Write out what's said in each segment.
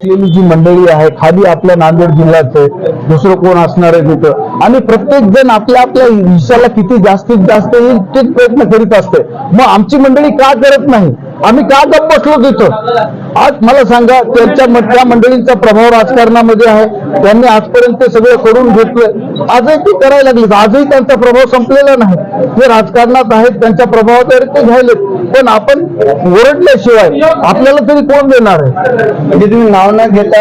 असलेली जी मंडळी आहे खाली आपल्या नांदेड जिल्ह्यात आहे दुसरं कोण असणार आहे तिथं? आणि प्रत्येक जण आपल्या आपल्या हिश्श्याला किती जास्तीत जास्त येईल तेच प्रयत्न करीत असते. मग आमची मंडळी का करत नाही? आम्ही का गप्प बसलो तिथं? आज मला सांगा त्यांच्या त्या मंडळींचा प्रभाव राजकारणामध्ये आहे. त्यांनी आजपर्यंत ते सगळं करून घेतलं आजही ते करायला लागले. आजही त्यांचा प्रभाव संपलेला नाही. ते राजकारणात आहेत त्यांच्या प्रभावाद्वारे ते घ्यायलेत. पण आपण ओरडल्याशिवाय आपल्याला तरी कोण देणार आहे? म्हणजे तुम्ही नाव न घेता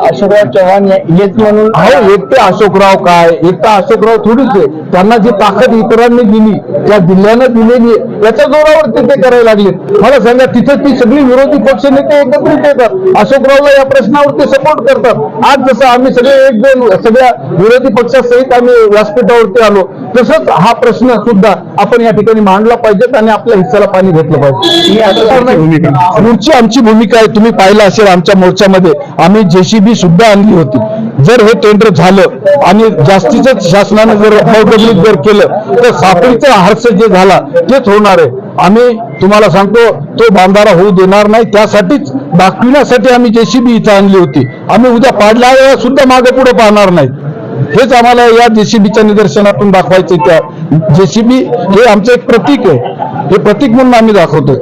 अशोकराव चव्हाण या- हेच म्हणून अहो एकटे अशोकराव काय? एकटा अशोकराव थोडीच आहे. त्यांना जी ताकद इतरांनी दिली त्या जिल्ह्यानं दिलेली आहे त्याच्या जोरावर ते ते करायला लागले मला सांगा तिथे ती सगळी विरोधी पक्ष नेते एकत्रित येतात अशोकरावला या प्रश्नावरती सपोर्ट करतात. आज जसं आम्ही सगळे एक दोन सगळ्या विरोधी पक्षासहित आम्ही व्यासपीठावरती आलो तसंच हा प्रश्न सुद्धा आपण या ठिकाणी मांडला पाहिजेत आणि आपल्या हिस्साला पाणी घेतलं पाहिजे. पुढची आमची भूमिका आहे तुम्ही पाहिलं असेल आमच्या मोर्चामध्ये. आम्ही जेसीबी सुद्धा आणली होती. जर हे टेंडर झालं आणि जास्तीचं शासनाने जर अवगमनित जर केलं तर साखळीचा हर्ष जे झाला तेच होणार आहे. आम्ही तुम्हाला सांगतो तो बांधारा होऊ देणार नाही. त्यासाठीच दाखविण्यासाठी आम्ही जेसीबी इथं आणली होती. आम्ही उद्या पाडल्या सुद्धा मागे पुढे पाहणार नाही. हेच आम्हाला या जेसीबीच्या निदर्शनातून दाखवायचे त्या जेसीबी हे आमचं एक प्रतीक आहे. हे प्रतीक म्हणून आम्ही दाखवतोय.